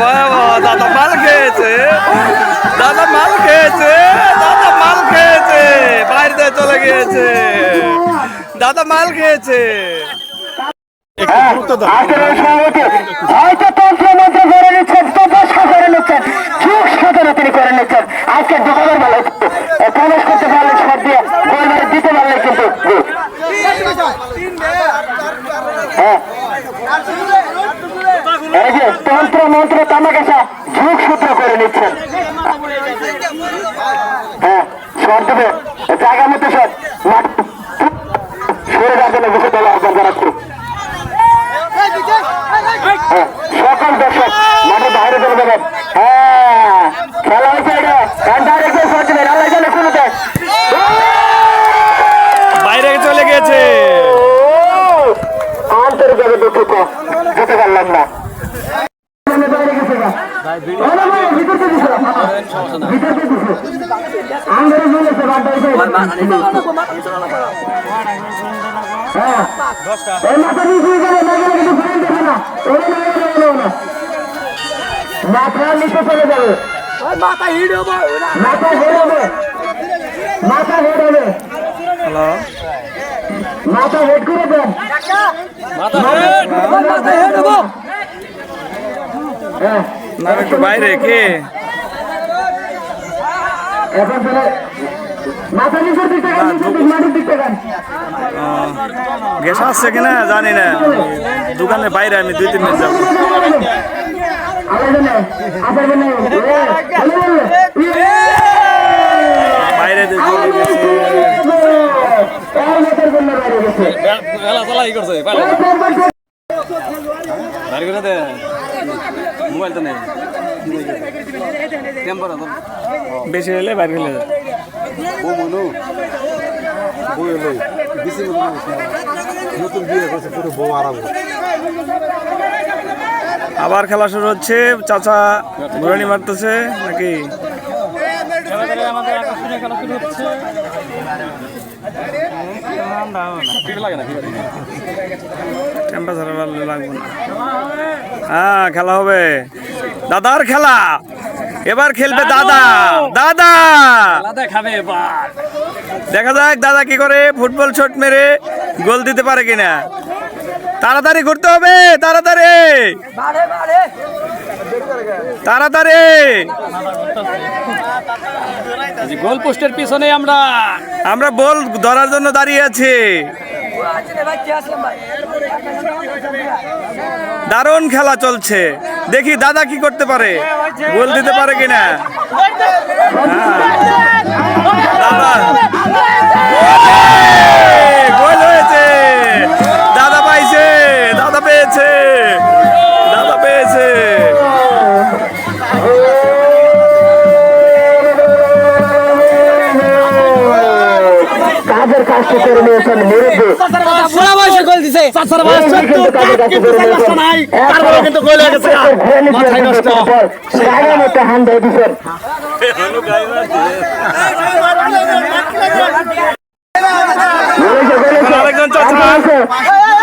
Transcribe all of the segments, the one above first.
ভয়াবহ দাদা মাল খেয়েছে। দাদা মাল খেয়েছে, দাদা মাল খেয়েছে, বাইরে চলে গিয়েছে। দাদা মাল খেয়েছে। আজকের এই সভাপতি হয়তো তন্ত্র মন্ত্র করে নিচ্ছেন তপস্য করে নিচ্ছেন যুগ সাধনা তিনি করে নিচ্ছেন আজকে দুপুরের বেলা প্রবেশ করতে পারলে সব দিয়ে গোল মেরে দিতে পারলে কিন্তু গোল। হ্যাঁ এই যে তন্ত্র মন্ত্র তামাকাশা যুগ সূত্র করে নিচ্ছেন হ্যাঁ দেবে জায়গা মতো মাঠ সরে যাওয়ার জন্য বুঝে দল আহ্বান হ্যাঁ, সকল দর্শক মাঠে বাইরে চলে যাবেন। হ্যাঁ খেলা হয়েছে এটা ডাইরেক্ট শট দেবেন আল্লাহ জানে শুরুতে বাইরে চলে গিয়েছে আন্তরিকভাবে দুঃখিত যেতে পারলাম না বাইরে গেছে গা। ওরে ভাই, ভিতরতে দিছো। ভিতরতে দিছো। আঙ্গুরে ঝুলেছে, বাদ দাও, এই হ্যাঁ। এই মাথা নিচু হয়ে গেলে না গেলে কিন্তু ফ্রেন্ড দেবে না। ওরে না, না। মাথার নিচে চলে যাবে মাথা হেড হবে মাথা হেড হবে মাথা হেড করে দেন হ্যাঁ এখন চলে মাথা নিচের দিক থেকে নিচের দিক মাটির গ্যাস আসছে কিনা জানি না। দোকানের বাইরে আমি দুই, তিন মিনিট যাব। বাইরে খেলা চালা করছে গাড়ি করে মোবাইল তো নেই টেম্পার বেশি হলে বাইরে গেলে। বউ মনু। বউ এলো। বেশি নতুন বিয়ে করছে পুরো বউ আরাম আবার খেলা শুরু হচ্ছে। চাচা ঘুরানি মারতেছে নাকি? আমাদের খেলা শুরু হচ্ছে। লাগবে না। হ্যাঁ খেলা হবে। দাদার খেলা। এবার খেলবে দাদা! দাদা। খাবে এবার। দেখা যাক দাদা কি করে ফুটবল শট মেরে গোল দিতে পারে কিনা। তাড়াতাড়ি ঘুরতে হবে তাড়াতাড়ি। তাড়াতাড়ি। গোল পোস্টের পিছনে আমরা আমরা বল ধরার জন্য দাঁড়িয়ে আছি। দারুণ খেলা চলছে। দেখি দাদা কি করতে পারে। গোল দিতে পারে কিনা। দাদা। কাজের কাজটি করে নিয়েছেন মুরব্বী বুড়া বয়সে গোল দিছে চাচার বয়স কিন্তু কাজের কাজটি করে নিয়েছেন তারপরে কিন্তু গোল হয়ে গেছে মাথায় নষ্ট জায়গা মতো হান দিয়ে দিচ্ছেন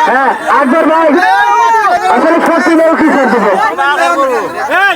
হ্যাঁ আকবর ভাই আসলে সত্যি বড় কি হ্যাঁ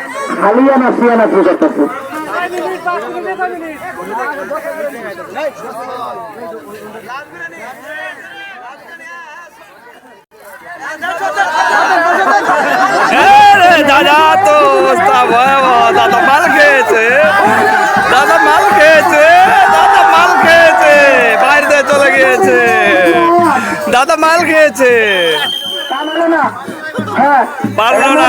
হালিয়ানা সিয়ানা কি করতেছে দাদা তো অবস্থা ভয়াবহ। দাদা মাল খেয়েছে। দাদা মাল খেয়েছে। দাদা মাল খেয়েছে। বাইরে চলে গিয়েছে। দাদা মাল খেয়েছে। তা বলো না হ্যাঁ। পারল না।